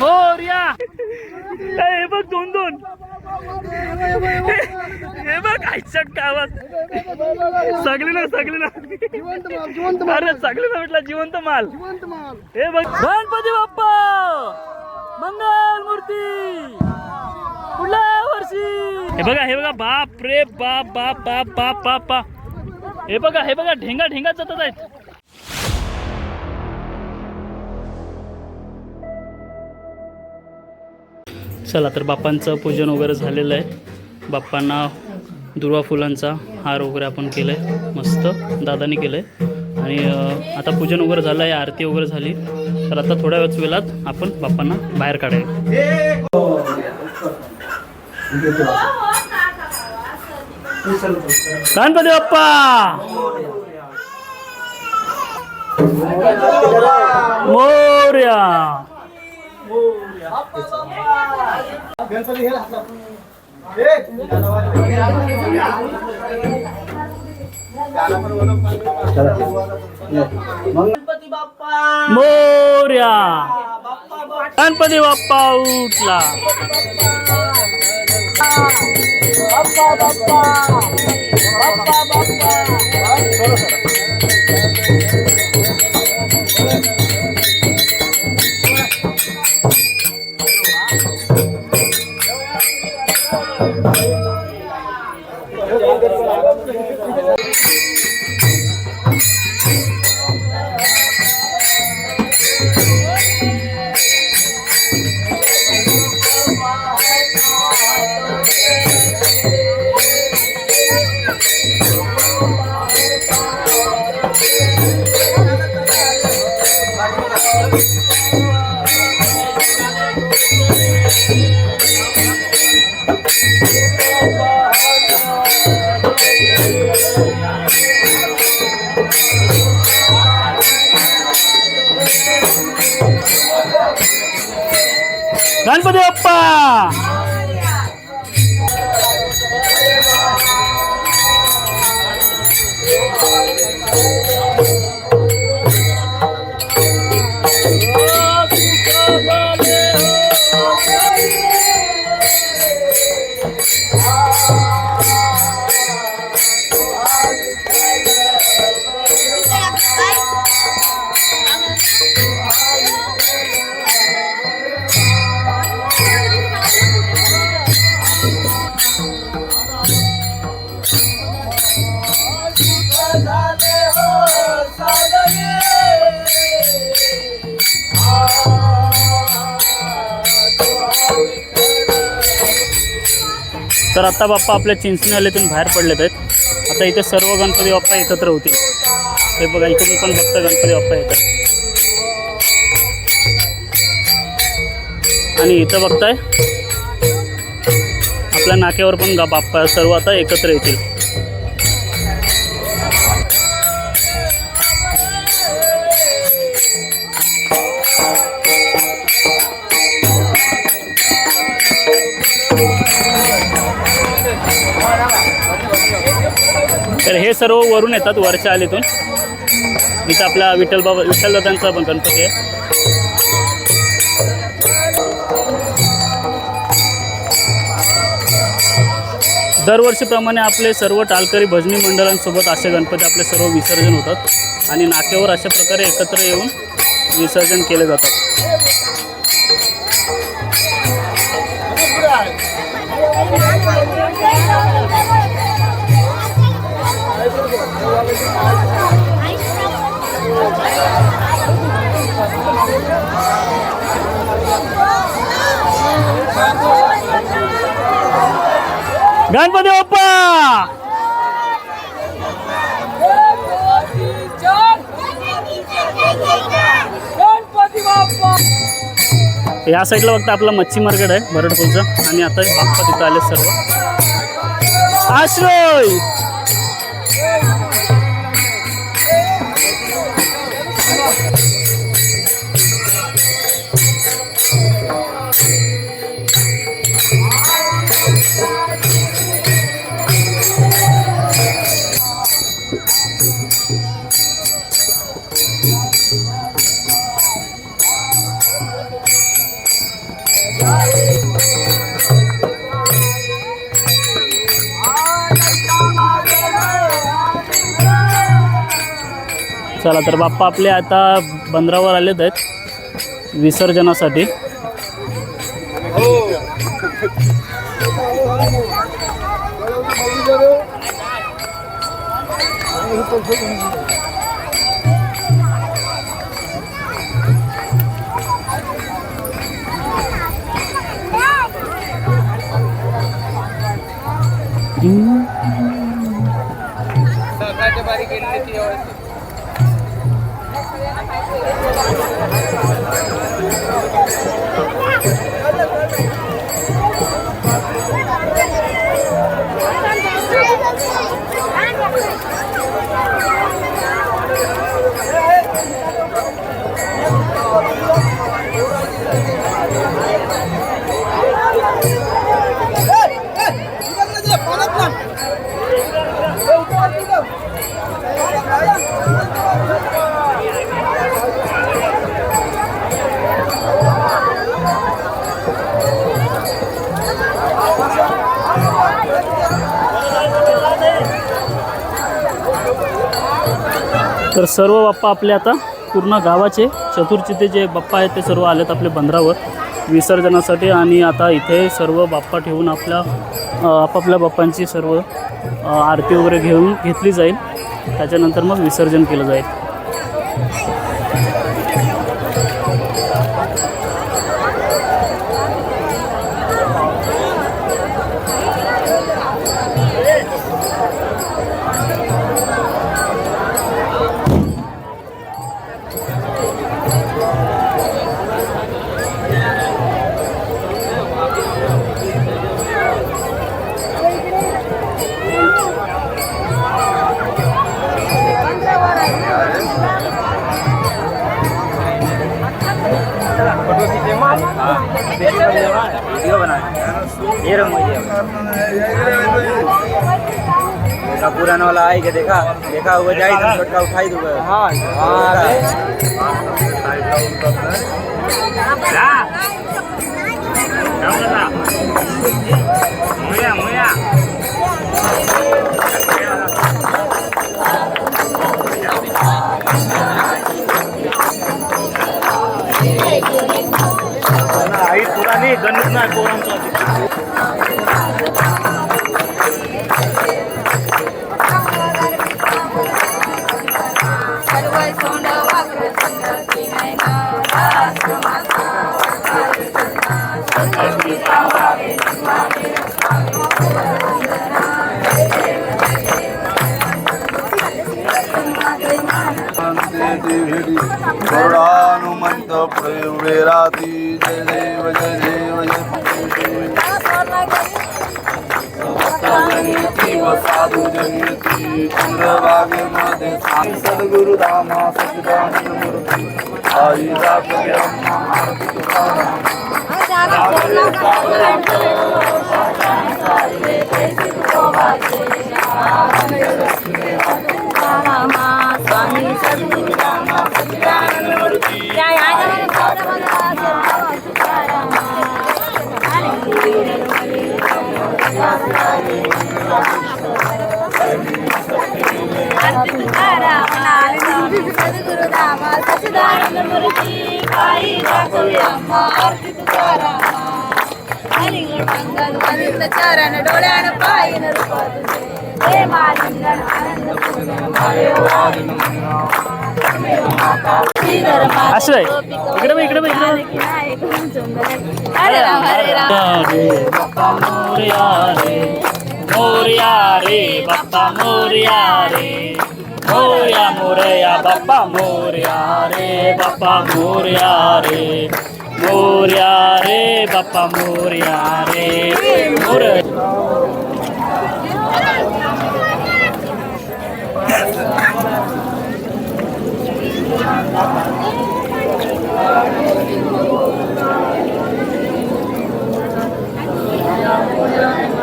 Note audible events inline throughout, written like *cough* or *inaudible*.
मोर्या. हे बघ दोन दोन. हे बघ आईच्या गावात. सगळे ना सगळे ना. जिवंत माल अरे सगळे ना म्हटलं जिवंत माल. हे बघ. गणपती बाप्पा! मंगल मूर्ती! पुढल्या वर्षी! हे बघा हे बघा बाप रे बाप बाप बाप बाप बाप बाप. हे बघा हे बघा ढेंगा ढेंगा जातात आहेत. चला तर बाप्पांचं पूजन वगैरे झालेलं आहे. बाप्पांना दुर्वा फुलांचा हार वगैरे आपण केलंय. मस्त दादांनी केलं आहे आणि आता पूजन वगैरे झालं आहे आरती वगैरे झाली. तर आता थोड्या वेळच वेळात आपण बाप्पांना बाहेर काढायला. गणपती बाप्पा! मोर्या! मोर्या गणपती बाप्पा उठला गणपती बाप्पा! तर आता बाप्पा आपल्या चिंचणी आलेतून बाहेर पडलेत आहेत. आता इथे सर्व गणपती बाप्पा एकत्र होतील. हे बघा इकडून पण फक्त गणपती बाप्पा येतात. आणि इथं बघताय आपल्या नाक्यावर पण बाप्पा सर्व आता एकत्र येतील. तर हे सर्व वरून येतात वरच्या आलीतून. इथं आपला विठ्ठल बाबा विठ्ठलदादांचा पण गणपती आहे. दरवर्षीप्रमाणे आपले सर्व टालकरी भजनी मंडळांसोबत असे गणपती आपले सर्व विसर्जन होतात आणि नाक्यावर अशा प्रकारे एकत्र येऊन विसर्जन केले जातात. गणपती बाप्पा! या साईडला फक्त आपला मच्छी मार्केट आहे बरडपूरचं आणि आता बाप्पा तिथं आले सर्व. आश्रय! चला तर बाप्पा आपले आता बंदरावर आलेत आहेत. विसर्जनासाठी. तर सर्व बाप्पा आपले आता पूर्ण गावाचे चतुर्चिते जे बाप्पा आहेत ते सर्व आलेत आपले बंदरावर. विसर्जनासाठी आणि आता इथे सर्व बाप्पा ठेवून आपल्या आपापल्या बाप्पांची सर्व आरती वगैरे घेऊन घेतली जाईल. त्याच्यानंतर मग विसर्जन केलं जाईल. देखा देखा हुआ जाए तो छोटका उठाई दूंगा हाँ आई जयती व साधू जयती चंद्रभागेमध्ये सांग सद्गुरु धामा सचिदानंद मूर्ती आई दाखले अम्मा आरती तुकाराम स्वामी सद्गुरु रामा सच्चिदानंद मूर्ती जय आनंद गौरव तुकारामा आरती సద్గురునామ సచిదానందమూర్తి సాయి రాఘవి అమ్మ ఆర్తి తుకారామ అలింగ మంగళ అనిత చరణ డోళాన పాయన రూపదు ప్రేమానంద ఆనంద పూర్ణ మాయో అశ్వయ్ ఇక్కడ ఇక్కడ ఇక్కడ మోరియా రే బప్ప మోరియా రే इकडे बघ. हरे राम हरे राम रे बाप्पा मोरया रे मोरया रे बाप्पा मोरया रे मोरया मोरया बाप्पा मोरया रे बाप्पा मोरया रे मोरया रे बाप्पा मोरया रे मोर मोर्या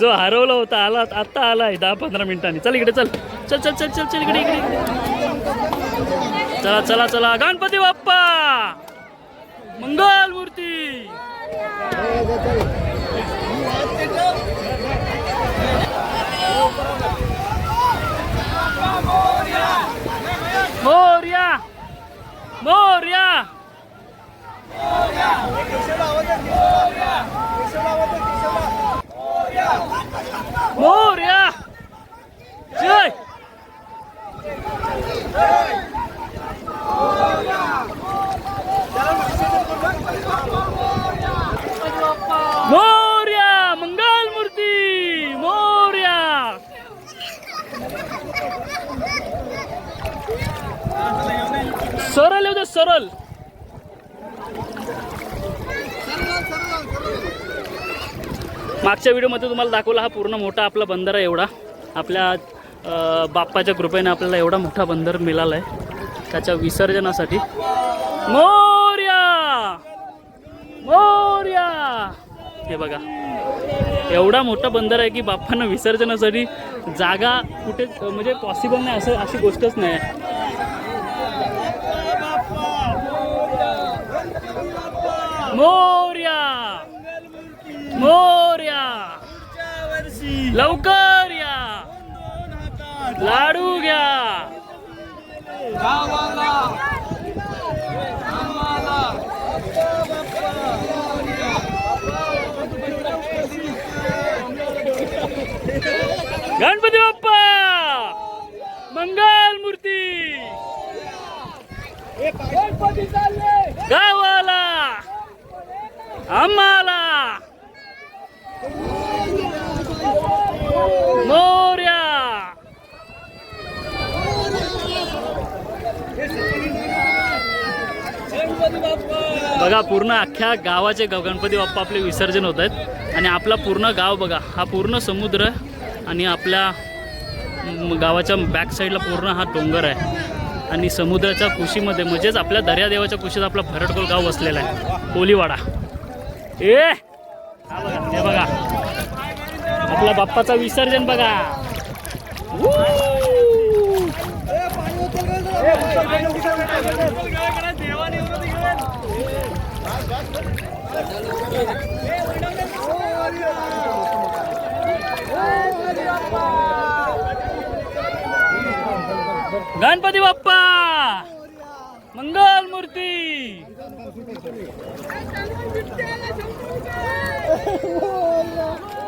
जो हरवला होता आला आत्ता आलाय दहा पंधरा मिनिटांनी. चल इकडे चल. चल चल चल चल चल इकडे इकडे. इकडे. चला चला चला. गणपती बाप्पा! मंगल मूर्ती! मोर्या! मोर्या! मोर्या! No! मागच्या व्हिडिओमध्ये तुम्हाला दाखवला हा पूर्ण मोठा आपला बंदर आहे एवढा. आपल्या बाप्पाच्या कृपेने आपल्याला एवढा मोठा बंदर मिळाला आहे. त्याच्या विसर्जनासाठी. मोर्या! मोर्या! हे बघा. एवढा मोठा बंदर आहे की बाप्पांना विसर्जनासाठी जागा कुठे म्हणजे पॉसिबल नाही असं अशी गोष्टच नाही आहे. मोर्या! मोर्या लवकर या. लाडू घ्या. गणपती बाप्पा. मंगल मूर्ती. गावाला. आम्हाला. मोर्या. बघा पूर्ण अख्ख्या गावाचे ग- गणपती बाप्पा आपले विसर्जन होत आहेत. आणि आपला पूर्ण गाव बघा हा पूर्ण समुद्र आहे आणि आपल्या गावाच्या बॅक साईडला पूर्ण हा डोंगर आहे. आणि समुद्राच्या कुशीमध्ये म्हणजेच आपल्या दर्यादेवाच्या कुशीत आपला भरडकोल गाव वसलेला आहे. कोलीवाडा. ए! हा बघा हे बघा. आपला बाप्पाचा विसर्जन बघा. गणपती बाप्पा! मंगल मूर्ती! *laughs*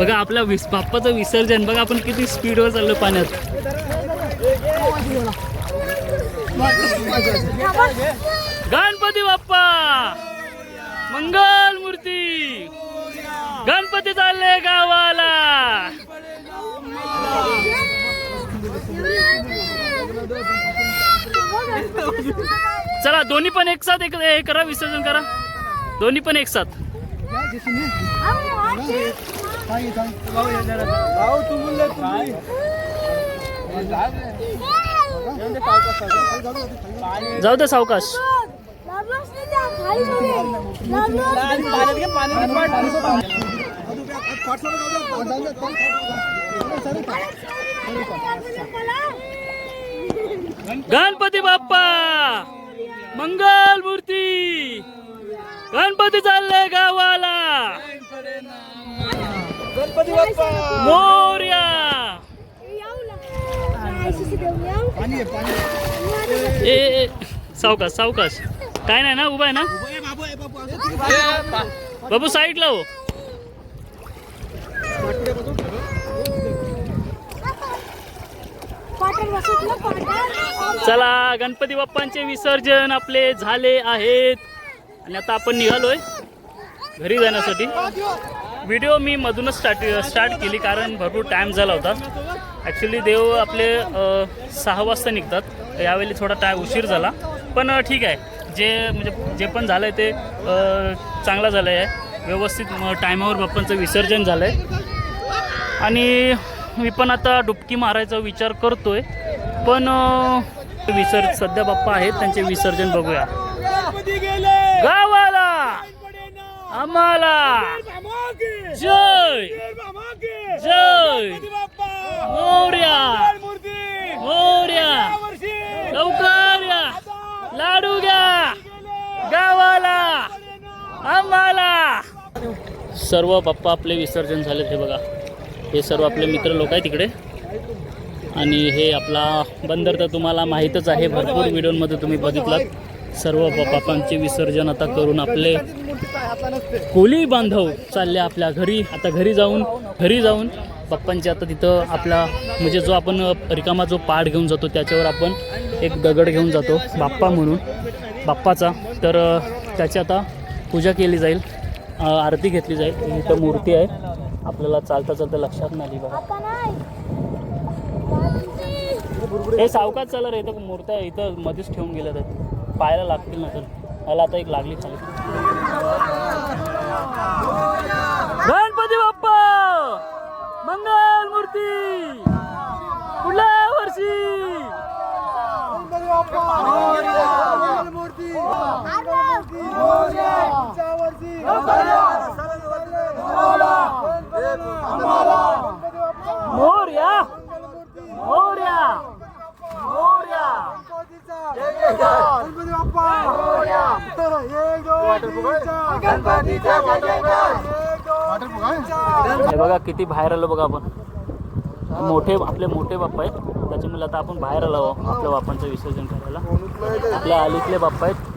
बघा आपल्या विस बाप्पाचं विसर्जन. बघा आपण किती स्पीडवर चाललो पाण्यात. गणपती बाप्पा! मंगल मूर्ती! गणपती चालले गावाला! चला दोन्ही पण एक साथ एक हे करा विसर्जन करा. दोन्ही पण एक साथ जाऊ दे सावकाश. गणपती बाप्पा! मंगल मूर्ती! गणपती चालले गावाला! मोर्या! ए ए, सावकाश सावकाश. काय नाही ना उभा आहे ना? बाबू साईडला हो. चला गणपती बाप्पांचे विसर्जन आपले झाले आहेत. आणि आता आपण निघालोय. घरी जाण्यासाठी. व्हिडिओ मी मधूनच स्टार्ट स्टार्ट केली कारण भरपूर टाईम झाला होता. ॲक्च्युली देव आपले सहा वाजता निघतात. यावेळी थोडा टाय उशीर झाला. पण ठीक आहे. जे म्हणजे जे पण झालं आहे ते चांगलं झालं आहे व्यवस्थित टायमावर बाप्पांचं विसर्जन झालं आहे आणि मी पण आता डुबकी मारायचा विचार करतो आहे पण विसर्ज सध्या बाप्पा आहेत. त्यांचे विसर्जन बघूया. गावाला आम्हाला! जय! जय! मोर्या! मोर्या! लवकर या! लाडू घ्या! गावाला! आम्हाला! सर्व बाप्पा आपले विसर्जन झाले हे बघा. हे सर्व आपले मित्र लोक आहेत तिकडे आणि हे आपला बंदर तर तुम्हाला माहीतच आहे. भरपूर व्हिडिओमध्ये तुम्ही बघितलात. सर्व बाप्पांचे विसर्जन आता करून आपले कोली बांधव चालले आपल्या घरी. आता घरी जाऊन घरी जाऊन पप्पांची आता तिथं आपला म्हणजे जो आपण रिकामा जो पाठ घेऊन जातो त्याच्यावर आपण एक दगड घेऊन जातो बाप्पा म्हणून. बाप्पाचा. तर त्याची आता पूजा केली जाईल. आरती घेतली जाईल. इथं मूर्ती आहे. आपल्याला चालता चालता लक्षात नाही आली बघा. हे सावकाश चालर इथं मूर्त्या इथं मध्येच ठेवून गेल्या आहेत पाहायला लागतील ना तर. त्याला आता एक लागली खाली गणपती बाप्पा मंगल मूर्ती पुढल्या वर्षी मोर्या मोर्या मोर्या हे बघा किती बाहेर आलो बघा आपण. मोठे आपले मोठे बाप्पा आहेत. त्याच्यामुळे आता आपण बाहेर आलो आपल्या बाप्पांचं विसर्जन करायला. आपल्या आलीतले बाप्पा आहेत.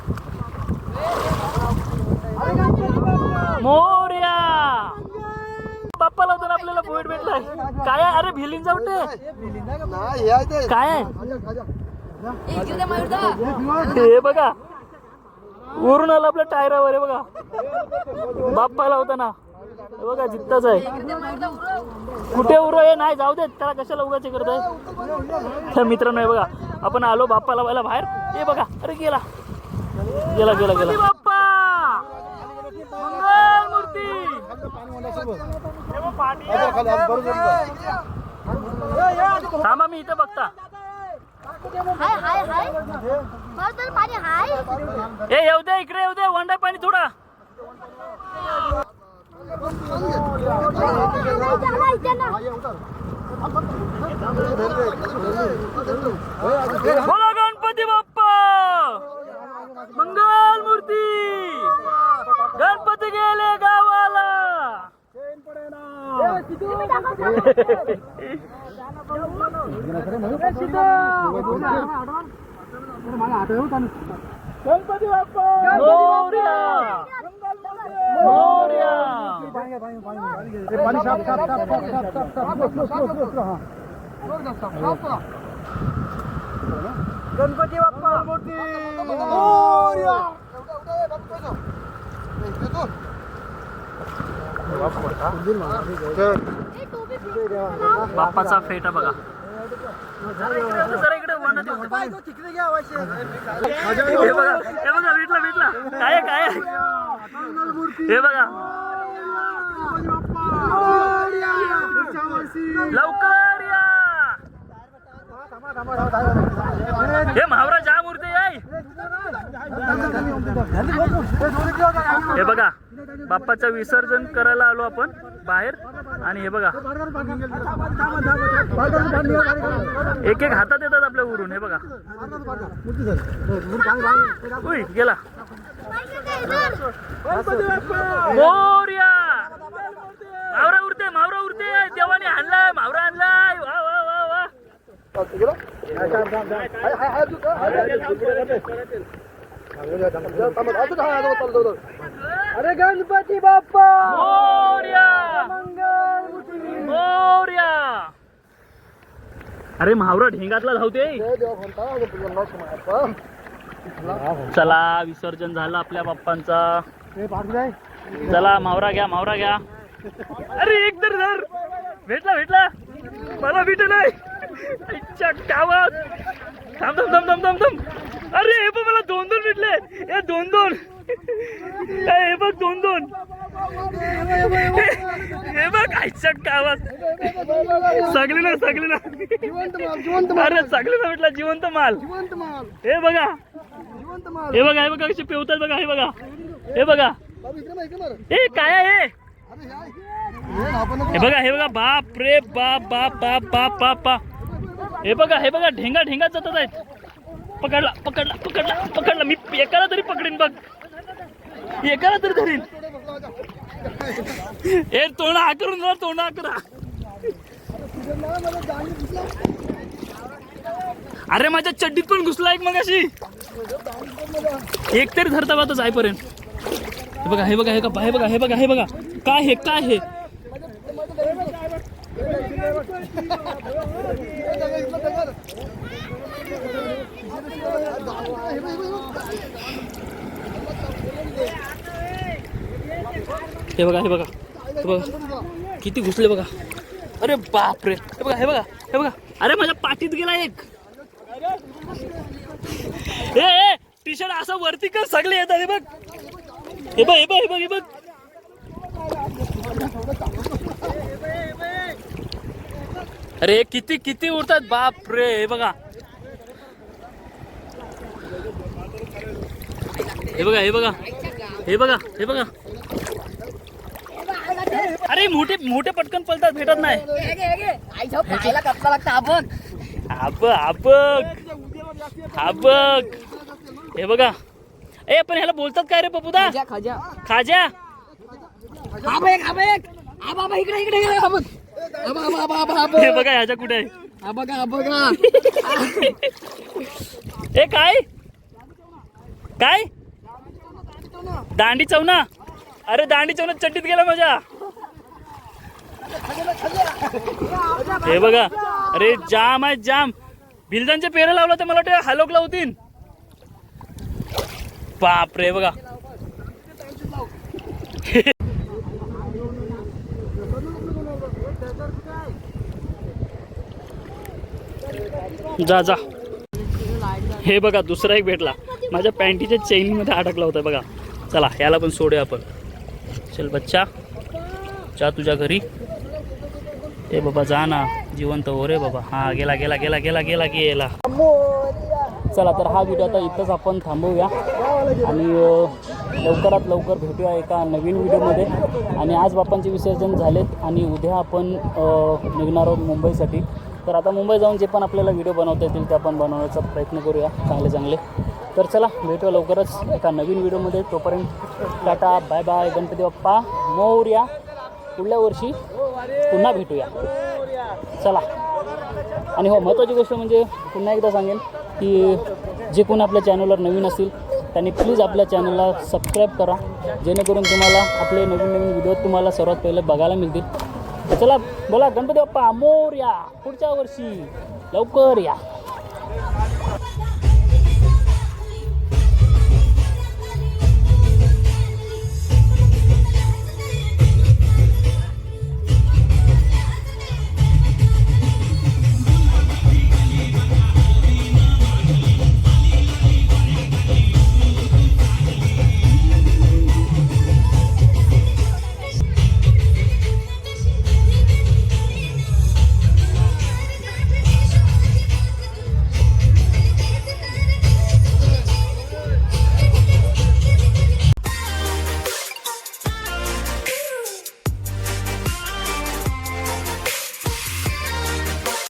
मोर्या! बाप्पा लावतो ना आपल्याला पोईट भेटलाय. काय? अरे भिलिंग जाऊटे काय आहे? हे बघा. वरून आलं आपल्या टायरावर आहे बघा. बाप्पा लावता ना. बघा जित्ताच आहे. कुठे उरो हे नाही जाऊ दे त्याला कशाला उगाचे करत आहे तर मित्रांनो हे बघा. आपण आलो बाप्पा लावायला बाहेर. हे बघा अरे गेला. गेला गेला गेला. बाप्पा! मूर्ती! थांबा मी इथे बघता. हाय हाय हाय. तर पाणी हाय. ए येऊ दे इकडे येऊ दे वंडा पाणी थोडा. बोला गणपती बाप्पा! मंगल मूर्ती! गणपती गेले गावाला! *laughs* गणपती बाप्पा गणपती बाप्पा बाप्पाचा फेटा बघा जरा इकडे. हे बघा हे बघा भेटला भेटला. काय काय? हे बघा. लवकर या. हे महावरा जा मूर्ती आहे हे बघा बाप्पाचं विसर्जन करायला आलो आपण बाहेर. आणि हे बघा. एक एक हातात येतात आपल्या उरून हे बघा. उई गेला. मोर्या! मावरा उरते मावरा उरते देवाने आणलाय मावरा आणलाय वा वा वा वा. अरे गणपती बाप्पा! मोर्या मोर्या! अरे मावरा ढेंगातला धावते चला. विसर्जन झालं आपल्या बाप्पांचा. चला मावरा घ्या मावरा घ्या. अरे एक तर धर. भेटला भेटला. मला भेटलाय इच्छा गावात. थांब थांब थांब थांब थांब थांब. अरे हे बघ मला दोन दोन भेटले. हे दोन दोन हे बघ दोन दोन हे बघ आईच्या गावात. सगळे ना सगळे ना. अरे सगळे ना म्हटलं जिवंत माल. हे बघा. हे बघा हे बघा कशी पिवतात बघा हे बघा. हे बघा. हे काय आहे हे? बघा हे बघा बाप रे बाप बाप बाप बाप बाप बाप. हे बघा हे बघा ढेंगा ढेंगा जातात आहेत. पकडला पकडला पकडला पकडला. मी एकाला तरी पकडीन बघ. एकाला तरी धरीन. ए तोंड आकरून करून तोंड आकरा अरे माझ्या चड्डीत पण घुसला एक मग अशी एक तरी धरता बा तो हे बघा हे बघा हे बघा हे बघा हे बघा हे बघा. काय हे काय हे? हे बघा हे बघा. हे बघा. किती घुसले बघा. अरे बापरे. हे बघा हे बघा हे बघा. अरे माझ्या पाठीत गेला एक. ए ए टी शर्ट असं वरती कर सगळे येतात हे बघ. हे बघ हे बघ हे बघ हे बघ. अरे किती किती उडतात. बाप रे हे बघा. हे बघा हे बघा. हे बघा हे बघा. अरे मोठे मोठे पटकन पलतात भेटत नाही. आबक आबक हे बघा. ए पण ह्याला बोलतात काय रे पपुदा खाजा हे बघा ह्याच्या कुठे आहे? ए काय? काय? दांडी चवना अरे दांडी चवना चड्डीत गेला माझ्या. हे बघा अरे जाम आहे जाम. भिलदांचे पेरं लावलं तर मला वाटतं हलोक लावतील. बाप रे बघा. जा जा. हे बघा दुसरा एक भेटला. माझ्या पॅन्टीच्या चेनमध्ये अडकला होता बघा. चला याला पण सोडूया आपण. चल बच्चा. जा तुझ्या घरी. ए बाबा जा ना. जिवंत हो रे बाबा. हा गेला गेला गेला गेला गेला गेला. चला तर हा व्हिडिओ आता इथंच आपण थांबवूया. आणि लवकरात लवकर भेटूया एका नवीन व्हिडिओमध्ये आणि आज बापांचे विसर्जन झालेत आणि उद्या आपण निघणार आहोत मुंबईसाठी. तर आता मुंबई जाऊन जे पण आपल्याला व्हिडिओ बनवता येतील ते आपण बनवण्याचा प्रयत्न करूया चांगले चांगले. तर चला भेटूया लवकरच एका नवीन व्हिडिओमध्ये तोपर्यंत tata bye bye Ganpati Bappa. Morya. पुढल्या वर्षी पुन्हा भेटूया. चला. आणि हो महत्त्वाची गोष्ट म्हणजे पुन्हा एकदा सांगेन की जे कोण आपल्या चॅनलवर नवीन असतील त्यांनी प्लीज आपल्या चॅनलला सबस्क्राईब करा. जेणेकरून तुम्हाला आपले नवीन नवीन व्हिडिओ तुम्हाला सर्वात पहिले बघायला मिळतील. तर चला बोला गणपती बाप्पा मोर या पुढच्या वर्षी लवकर या.